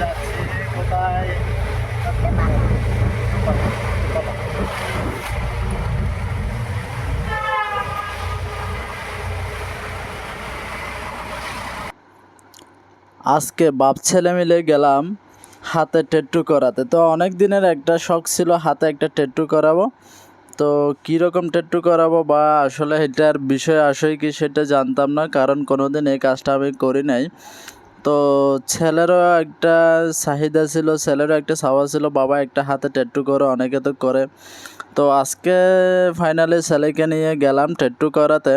যাচ্ছি কোথায় আজকে বাপ ছেলে মিলে গেলাম হাতে টেট্টু করাতে। তো অনেক দিনের একটা শখ ছিল হাতে একটা টেট্টু করাবো। তো কীরকম টেট্টু করাবো বা আসলে এটার বিষয় আসলে কি সেটা জানতাম না, কারণ কোনোদিন এই কাজটা আমি করি নাই। তো ছেলেরও একটা চাহিদা ছিল, ছেলেরও একটা চাওয়া ছিল, বাবা একটা হাতে ট্যাটু করে, অনেকে তো করে। তো আজকে ফাইনালি ছেলেকে নিয়ে গেলাম ট্যাটু করাতে।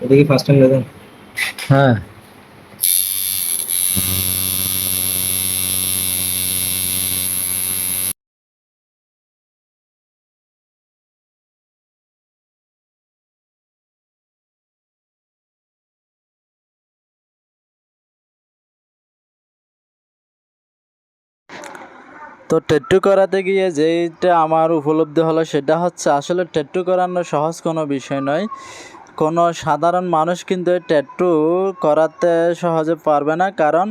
এটা কি ফার্স্ট টাইম দাদা হ্যাঁ। তো টেট্টু করাতে গিয়ে যেইটা আমার উপলব্ধি হলো সেটা হচ্ছে আসলে টেট্টু করানো সহজ কোনো বিষয় নয়। কোনো সাধারণ মানুষ কিন্তু টেট্টু করাতে সহজে পারবে না, কারণ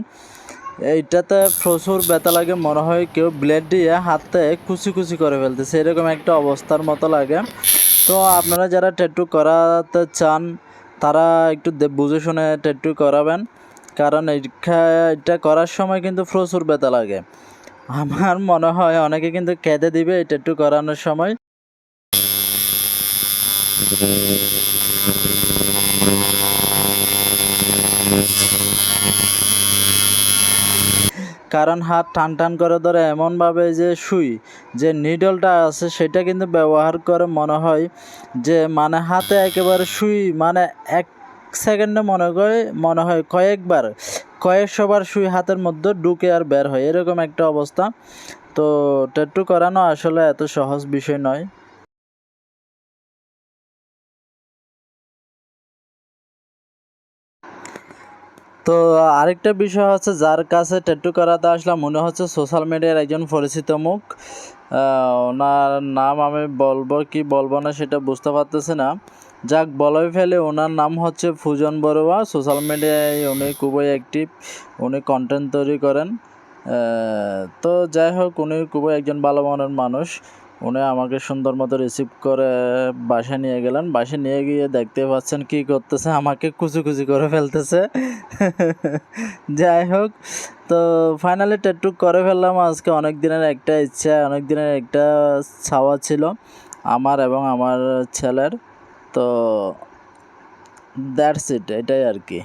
এইটাতে প্রচুর ব্যথা লাগে, মনে হয় কেউ ব্লেড দিয়ে হাতে কুচি কুচি করে ফেলতেছে, এরকম একটা অবস্থার মতো লাগে। তো আপনারা যারা টেট্টু করাতে চান, তারা একটু বুঝে শুনে টেট্টু করাবেন, কারণ এটা করার সময় কিন্তু প্রচুর ব্যথা লাগে। আমার মনে হয় অনেকে কিন্তু কেঁদে দিবে এই ট্যাটু করানোর সময়। কারণ হাত টান টান করে ধরে এমনভাবে যে শুই, যে নিডলটা আছে সেটা কিন্তু ব্যবহার করে মনে হয় যে মানে হাতে একেবারে সুই মানে এক সেকেন্ডে মনে করে মনে হয় কয়েকবার কয়েকশোবার শুই হাতের মধ্যে ঢুকে আর বের হয়। এরকম একটা অবস্থা। তো ট্যাটু করানো আসলে এত সহজ বিষয় নয়। তো আরেকটা বিষয় হচ্ছে যার কাছে ট্যাটু করাতে আসলাম মনে হচ্ছে সোশ্যাল মিডিয়ার একজন পরিচিত মুখ। ওনার নাম আমি বলব কি বলব না সেটা বুঝতে পারতেছি না। যাক, বলাই ফেলে ওনার নাম হচ্ছে ফুজন বড়ুয়া। সোশ্যাল মিডিয়ায় উনি খুবই অ্যাক্টিভ উনি কন্টেন্ট তৈরি করেন। তো যাই হোক, উনি খুবই একজন ভালো মনের মানুষ। উনি আমাকে সুন্দর মতো রিসিভ করে বাসায় নিয়ে গেলেন। বাসায় নিয়ে গিয়ে দেখতে পাচ্ছেন কি করতেছে, আমাকে কুচি কুচি করে ফেলতেছে। যাই হোক, তো ফাইনালি ট্যাটু করে ফেললাম। আজকে অনেক দিনের একটা ইচ্ছা, অনেক দিনের একটা ছাওয়া ছিল আমার এবং আমার ছেলের। তো দ্যাটস ইট এটাই আর কি।